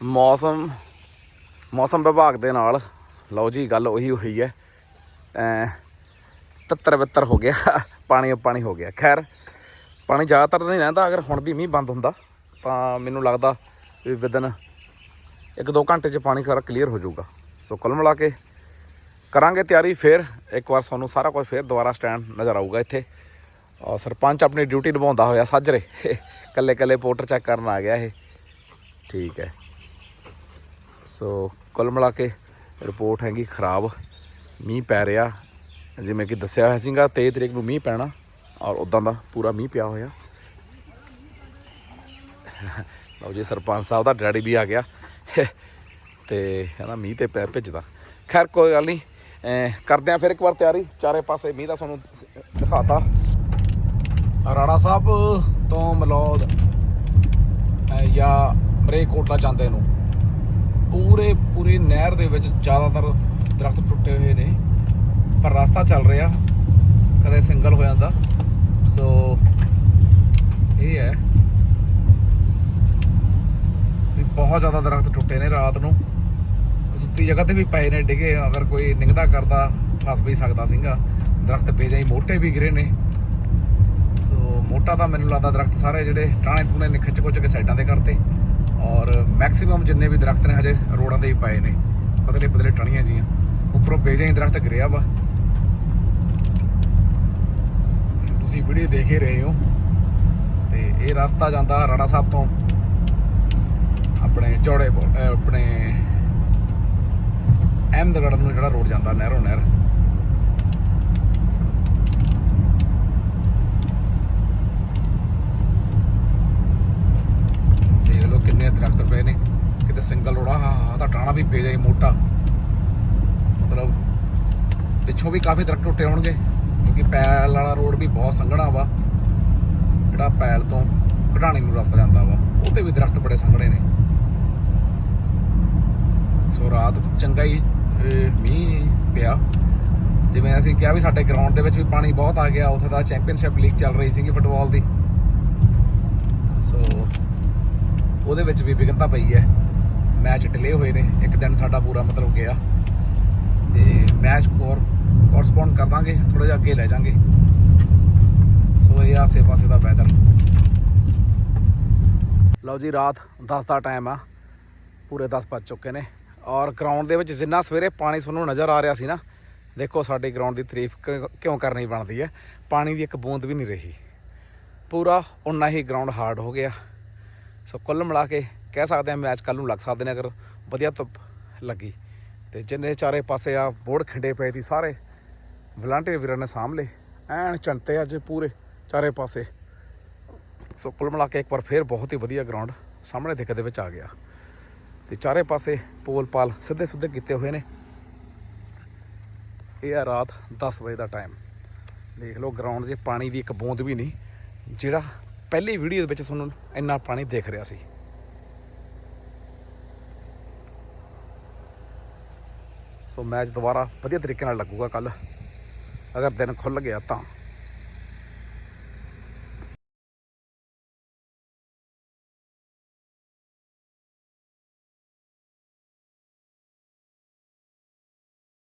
ਮੌਸਮ ਮੌਸਮ ਵਿਭਾਗ ਦੇ ਨਾਲ, ਲਓ ਜੀ, ਗੱਲ ਉਹੀ ਹੋਈ ਹੈ। ਐ ਤੱਤਰ ਬੱਤਰ ਹੋ ਗਿਆ, ਪਾਣੀ ਪਾਣੀ ਹੋ ਗਿਆ। ਖੈਰ, ਪਾਣੀ ਜ਼ਿਆਦਾਤਰ ਨਹੀਂ ਰਹਿੰਦਾ, ਅਗਰ ਹੁਣ ਵੀ ਮੀਂਹ ਬੰਦ ਹੁੰਦਾ, ਤਾਂ ਮੈਨੂੰ ਲੱਗਦਾ ਵੀ ਵਿਦਨ ਇੱਕ ਦੋ ਘੰਟੇ 'ਚ ਪਾਣੀ ਸਾਰਾ ਕਲੀਅਰ ਹੋ ਜਾਊਗਾ। ਸੋ ਕੁੱਲ ਮਿਲਾ ਕੇ ਕਰਾਂਗੇ ਤਿਆਰੀ, ਫਿਰ ਇੱਕ ਵਾਰ ਤੁਹਾਨੂੰ ਸਾਰਾ ਕੁਝ ਫਿਰ ਦੁਬਾਰਾ ਸਟੈਂਡ ਨਜ਼ਰ ਆਊਗਾ ਇੱਥੇ। ਔਰ ਸਰਪੰਚ ਆਪਣੀ ਡਿਊਟੀ ਨਿਭਾਉਂਦਾ ਹੋਇਆ, ਸਾਜਰੇ। ਕੱਲੇ ਕੱਲੇ ਪੋਟਰ ਚੈੱਕ ਕਰਨ ਆ ਗਿਆ ਇਹ। ਠੀਕ ਹੈ। ਸੋ ਕੁੱਲ ਮਿਲਾ ਕੇ ਰਿਪੋਰਟ ਹੈਗੀ ਖਰਾਬ, ਮੀਂਹ ਪੈ ਰਿਹਾ। ਜਿਵੇਂ ਕਿ ਦੱਸਿਆ ਹੋਇਆ ਸੀਗਾ 23 ਤਰੀਕ ਨੂੰ ਮੀਂਹ ਪੈਣਾ ਔਰ ਉਦਾਂ ਦਾ ਪੂਰਾ ਮੀਂਹ ਪਿਆ ਹੋਇਆ। ਲਓ ਜੀ, ਸਰਪੰਚ ਸਾਹਿਬ ਦਾ ਡੈਡੀ ਵੀ ਆ ਗਿਆ। ਤੇ ਕਹਿੰਦਾ ਮੀਂਹ ਤੇ ਪੈ ਭਿੱਜਦਾ। ਖੈਰ, ਕੋਈ ਗੱਲ ਨਹੀਂ। ਅਮ ਕਰਦੇ ਆ ਫਿਰ ਇੱਕ ਵਾਰ ਤਿਆਰੀ। ਚਾਰੇ ਪਾਸੇ ਮੀਂਹ ਦਾ ਤੁਹਾਨੂੰ ਸ- ਦਿਖਾਤਾ। ਰਾਣਾ ਸਾਹਿਬ ਤੋਂ ਮਲੌਦ ਜਾਂ ਮਰੇ ਕੋਟਲਾ ਜਾਂਦੇ ਨੂੰ। ਪੂਰੇ ਪੂਰੇ ਨਹਿਰ ਦੇ ਵਿੱਚ ਜ਼ਿਆਦਾਤਰ ਦਰਖਤ ਟੁੱਟੇ ਹੋਏ ਨੇ। ਪਰ ਰਸਤਾ ਚੱਲ ਰਿਹਾ, ਕਦੇ ਸਿੰਗਲ ਹੋ ਜਾਂਦਾ। ਸੋ ਇਹ ਹੈ ਵੀ ਬਹੁਤ ਜ਼ਿਆਦਾ ਦਰਖਤ ਟੁੱਟੇ ਨੇ ਰਾਤ ਨੂੰ। ਸੁੱਤੀ ਜਗ੍ਹਾ ਤੇ ਵੀ ਪਏ ਨੇ, ਡਿੱਗੇ, ਅਗਰ ਕੋਈ ਨਿੰਗਦਾ ਕਰਦਾ, ਫਸ ਵੀ ਸਕਦਾ ਸੀਗਾ। ਦਰਖਤ ਬੇਜਾਈ ਮੋਟੇ ਵੀ ਗਿਰੇ ਨੇ। ਸੋ ਮੋਟਾ ਤਾਂ ਮੈਨੂੰ ਲੱਗਦਾ ਦਰਖਤ ਸਾਰੇ ਜਿਹੜੇ ਟਾਣੇ ਟੂਣੇ ਨੇ ਖਿੱਚ ਖੁੱਚ ਕੇ ਸਾਈਡਾਂ ਤੇ ਕਰਤੇ। ਔਰ ਮੈਕਸਿਮਮ ਜਿੰਨੇ ਵੀ ਦਰਖਤ ਨੇ ਹਜੇ ਰੋਡਾਂ ਤੇ ਹੀ ਪਏ ਨੇ, ਪਤਲੇ ਪਤਲੇ ਟਣੀਆਂ ਜੀਆਂ। ਉੱਪਰੋਂ ਬੇਜਾਈ ਦਰਖਤ ਗਿਰਿਆ ਵਾ। ਤੁਸੀਂ ਵੀਡੀਓ ਦੇਖ ਹੀ ਰਹੇ ਹੋ। ਤੇ ਇਹ ਰਸਤਾ ਜਾਂਦਾ ਰਾਣਾ ਸਾਹਿਬ ਤੋਂ ਆਪਣੇ ਚੌੜੇ ਆਪਣੇ ਅਹਿਮਦਗੜ੍ਹ ਨੂੰ ਜਿਹੜਾ ਰੋਡ ਜਾਂਦਾ ਨਹਿਰੋਂ ਨਹਿਰ ਦੇਖ ਲਓ ਕਿੰਨੇ ਦਰਖਤ ਪਏ ਨੇ ਕਿਤੇ ਸਿੰਗਲ ਰੋੜਾ ਹਾ ਹਾ ਤਾਂ ਟਾਣਾ ਮੋਟਾ। ਮਤਲਬ ਪਿੱਛੋਂ ਵੀ ਕਾਫੀ ਦਰਖਤ ਟੁੱਟੇ ਹੋਣਗੇ ਕਿਉਂਕਿ ਪੈਲ ਵਾਲਾ ਰੋਡ ਵੀ ਬਹੁਤ ਸੰਘਣਾ ਵਾ। ਜਿਹੜਾ ਪੈਲ ਤੋਂ ਕਢਾਣੀ ਨੂੰ ਰਸਤਾ ਜਾਂਦਾ ਵਾ ਉਹ ਤੇ ਵੀ ਦਰਖਤ ਬੜੇ ਸੰਘਣੇ ਨੇ। ਸੋ ਰਾਤ ਚੰਗਾ ਹੀ ਅਹ, ਮੀਂਹ ਪਿਆ। ਜਿਵੇਂ ਅਸੀਂ ਕਿਹਾ ਵੀ ਸਾਡੇ ਗਰਾਊਂਡ ਦੇ ਵਿੱਚ ਵੀ ਪਾਣੀ ਬਹੁਤ ਆ ਗਿਆ ਉੱਥੇ ਦਾ ਚੈਂਪੀਅਨਸ਼ਿਪ ਲੀਗ ਚੱਲ ਰਹੀ ਸੀਗੀ ਫੁੱਟਬਾਲ ਦੀ। ਸੋ ਉਹਦੇ ਵਿੱਚ ਵੀ ਵਿਘਨਤਾ ਪਈ ਹੈ। ਮੈਚ ਡਿਲੇ ਹੋਏ ਨੇ, ਇੱਕ ਦਿਨ ਸਾਡਾ ਪੂਰਾ ਮਤਲਬ ਗਿਆ। ਤੇ ਮੈਚ ਕੋਰ ਕੋਰਸਪੌਂਡ ਕਰ ਦਾਂਗੇ ਥੋੜਾ ਜਿਹਾ ਅੱਗੇ ਲੈ ਜਾਾਂਗੇ। ਸੋ ਇਹ ਆਸੇ ਪਾਸੇ ਦਾ ਵੈਦਰ ਲਓ ਜੀ, ਰਾਤ 10 ਦਾ ਟਾਈਮ ਆ। ਪੂਰੇ 10 ਵੱਜ ਚੁੱਕੇ ਨੇ। ਔਰ ਗਰਾਊਂਡ ਦੇ ਵਿੱਚ ਜਿੰਨਾ ਸਵੇਰੇ ਪਾਣੀ ਤੁਹਾਨੂੰ ਨਜ਼ਰ ਆ ਰਿਹਾ ਸੀ ਨਾ, ਦੇਖੋ ਸਾਡੇ ਗਰਾਊਂਡ ਦੀ ਤਾਰੀਫ ਕਿਉਂ- ਕਿਉਂ ਕਰਨੀ ਬਣਦੀ ਹੈ। ਪਾਣੀ ਦੀ ਇੱਕ ਬੂੰਦ ਵੀ ਨਹੀਂ ਰਹੀ। ਪੂਰਾ ਉਨਾ ਹੀ ਗਰਾਊਂਡ ਹਾਰਡ ਹੋ ਗਿਆ। ਸੋ ਕੁੱਲ ਮਿਲਾ ਕੇ ਕਹਿ ਸਕਦੇ ਹਾਂ ਮੈਚ ਕੱਲ ਨੂੰ ਲੱਗ ਸਕਦੇ ਨੇ ਅਗਰ ਵਧੀਆ ਧੁੱਪ ਲੱਗੀ। ਤੇ ਜਿੰਨੇ ਚਾਰੇ ਪਾਸੇ ਆ ਬੋਰਡ ਖਿੰਡੇ ਪਏ ਸੀ ਸਾਰੇ ਵਲੰਟੀਅਰ ਵੀਰਾਂ ਨੇ ਸਾਂਭ ਲਏ ਐਨ ਚੰਟੇ ਅੱਜ ਪੂਰੇ ਚਾਰੇ ਪਾਸੇ। ਸੋ ਕੁੱਲ ਮਿਲਾ ਕੇ ਇੱਕ ਵਾਰ ਫੇਰ ਬਹੁਤ ਹੀ ਵਧੀਆ ਗਰਾਊਂਡ ਸਾਹਮਣੇ ਦਿਖ ਦੇ ਵਿੱਚ ਆ ਗਿਆ। ਤੇ ਚਾਰੇ ਪਾਸੇ ਪੋਲ ਪਾਲ ਸਿੱਧੇ ਸੁੱਧੇ ਕੀਤੇ ਹੋਏ ਨੇ। ਇਹ ਆ ਰਾਤ 10 ਵਜੇ ਦਾ ਟਾਈਮ ਦੇਖ ਲਓ ਗਰਾਊਂਡ 'ਚ ਪਾਣੀ ਦੀ ਇੱਕ ਬੂੰਦ ਵੀ ਨਹੀਂ, ਜਿਹੜਾ ਪਹਿਲੀ ਵੀਡੀਓ ਦੇ ਵਿੱਚ ਤੁਹਾਨੂੰ ਇੰਨਾ ਪਾਣੀ ਦਿਖ ਰਿਹਾ ਸੀ। ਸੋ ਮੈਚ ਦੁਬਾਰਾ ਵਧੀਆ ਤਰੀਕੇ ਨਾਲ ਲੱਗੂਗਾ ਕੱਲ ਅਗਰ ਦਿਨ ਖੁੱਲ ਗਿਆ ਤਾਂ।